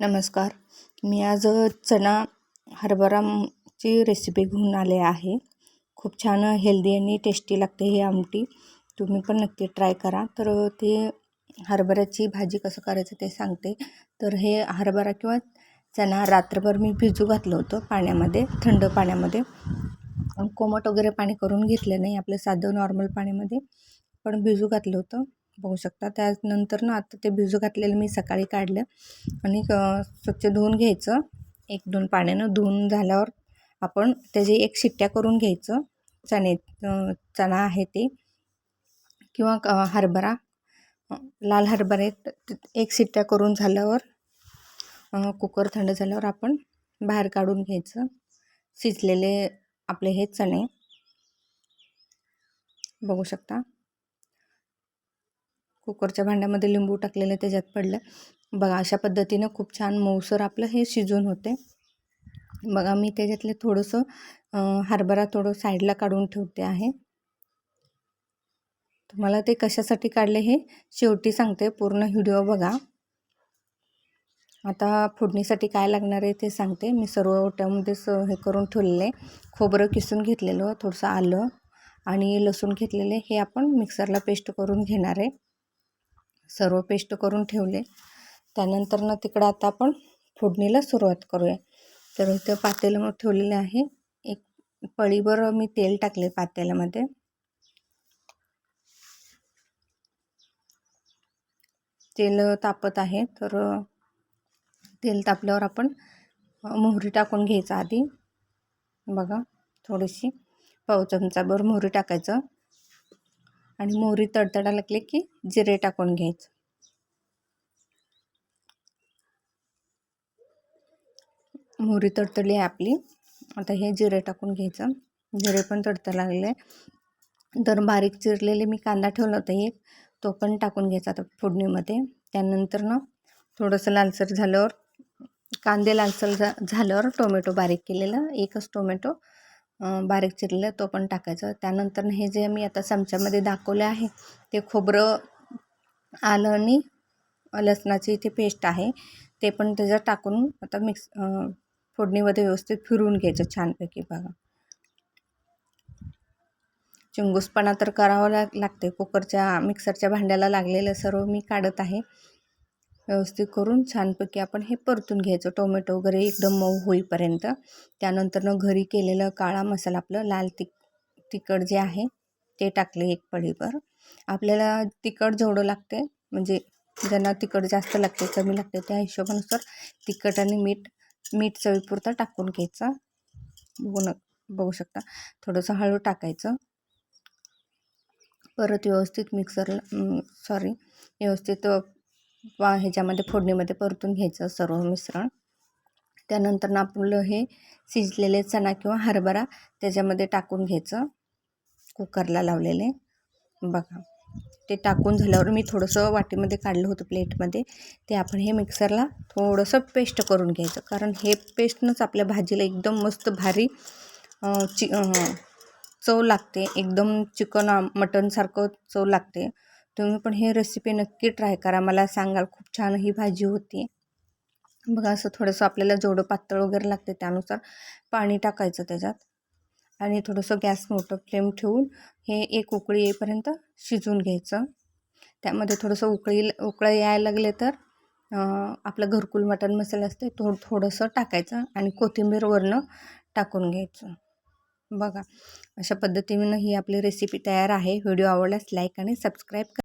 नमस्कार. मी आज चणा हरभराची रेसिपी घेऊन आले आहे. खूप छान हेल्दी आणि टेस्टी लागते ही आमटी. तुम्ही पण नक्की ट्राय करा. तर ते हरभऱ्याची भाजी कसं करायचं ते सांगते. तर हे हरभरा किंवा चणा रात्रभर मी भिजू घातलं होतं पाण्यामध्ये थंड पाण्यामध्ये. कोमट वगैरे पाणी करून घेतलं नाही आपलं साधं नॉर्मल पाण्यामध्ये. पण भिजू घातलं होतं. बघू शकता. त्यानंतर ना आता ते भिजू घातलेलं मी सकाळी काढलं आणि स्वच्छ धुवून घ्यायचं. एक दोन पाण्यानं धुवून झाल्यावर आपण त्याची एक शिट्ट्या करून घ्यायचं. चणे चणा आहे ते किंवा हरभरा लाल हरभरे एक शिट्ट्या करून झाल्यावर कुकर थंड झाल्यावर आपण बाहेर काढून घ्यायचं. शिजलेले आपले हे चणे. बघू शकता. कुकरच्या भांड्यामध्ये लिंबू टाकलेलं त्याच्यात पडलं. बघा अशा पद्धतीनं खूप छान मऊसर आपलं हे शिजून होते. बघा मी त्याच्यातले थोडंसं हरभरा थोडं साईडला काढून ठेवते आहे. तुम्हाला ते कशासाठी काढले हे शेवटी सांगते. पूर्ण व्हिडिओ बघा. आता फोडणीसाठी काय लागणार आहे ते सांगते. मी सर्व ओट्यामध्येच हे करून ठेवलेले. खोबरं किसून घेतलेलं थोडंसं आलं आणि लसूण घेतलेले हे आपण मिक्सरला पेस्ट करून घेणार आहे. सर्व पेस्ट करून ठेवले. त्यानंतर ना तिकडं आता आपण फोडणीला सुरुवात करूया. तर इथं पातेलं ठेवलेलं आहे. एक पळीभर मी तेल टाकले पातेल्यामध्ये. तेल तापत आहे. तर तेल तापल्यावर आपण मोहरी टाकून घ्यायचं आधी. बघा थोडीशी पाव चमचाभर मोहरी टाकायचं. आणि मोहरी तडतडा लागली की जिरे टाकून घ्यायचं. मोहरी तडतडली आहे आपली. आता हे जिरे टाकून घ्यायचं. जिरे पण तडतड लागले. तर बारीक चिरलेले मी कांदा ठेवला होता एक. तो पण टाकून घ्यायचा आता फोडणीमध्ये. त्यानंतर ना थोडंसं लालसर झाल्यावर कांदे लालसर झा झाल्यावर टोमॅटो बारीक केलेलं. एकच टोमॅटो बारीक चिरलेलं तो पण टाकायचं. त्यानंतर हे जे मी आता चमच्यामध्ये दाखवले आहे ते खोबरं आलं आणि लसणाची ते पेस्ट आहे. ते पण त्याच्यात टाकून आता मिक्स फोडणीमध्ये व्यवस्थित फिरवून घ्यायचं छानपैकी बघा. चिंगूसपणा तर करावं लाग लागते कुकरच्या मिक्सरच्या भांड्याला लागलेलं सर्व मी काढत आहे. व्यवस्थित करून छानपैकी आपण हे परतून घ्यायचं. टोमॅटो वगैरे एकदम मऊ होईपर्यंत. त्यानंतरनं घरी केलेलं काळा मसाला आपलं लाल तिक तिखट जे आहे ते टाकले एक पळीवर. आपल्याला तिखट जेवढं लागते म्हणजे ज्यांना तिखट जास्त लागते कमी लागते त्या हिशोबानुसार तिखट आणि मीठ मीठ चवीपुरता टाकून घ्यायचा. बघू न बघू शकता. थोडंसं हळू टाकायचं. परत व्यवस्थित मिक्सरला सॉरी व्यवस्थित ह्याच्यामध्ये फोडणीमध्ये परतून घ्यायचं सर्व मिश्रण. त्यानंतर आपलं हे शिजलेले चणा किंवा हरभरा त्याच्यामध्ये टाकून घ्यायचं कुकरला लावलेले. बघा ते टाकून झाल्यावर मी थोडंसं वाटीमध्ये काढलं होतं प्लेटमध्ये. ते आपण हे मिक्सरला थोडंसं पेस्ट करून घ्यायचं. कारण हे पेस्टनंच आपल्या भाजीला एकदम मस्त भारी चि चव लागते. एकदम चिकन मटनसारखं चव लागते. तुम्ही पण हे रेसिपी नक्की ट्राय करा. मला सांगाल खूप छान ही भाजी होती. बघा असं थोडंसं आपल्याला जेवढं पातळ वगैरे लागते त्यानुसार पाणी टाकायचं त्याच्यात. आणि थोडंसं गॅस मोठं फ्लेम ठेवून हे एक उकळी येईपर्यंत शिजवून घ्यायचं. त्यामध्ये थोडंसं उकळी उकळं यायला लागले तर आपलं घरकुल मटण मसाला असते तो थोडंसं टाकायचं आणि कोथिंबीर वरनं टाकून घ्यायचं. बघा अशा पद्धतीनं ही आपली रेसिपी तयार आहे. व्हिडिओ आवडल्यास लाईक आणि सबस्क्राईब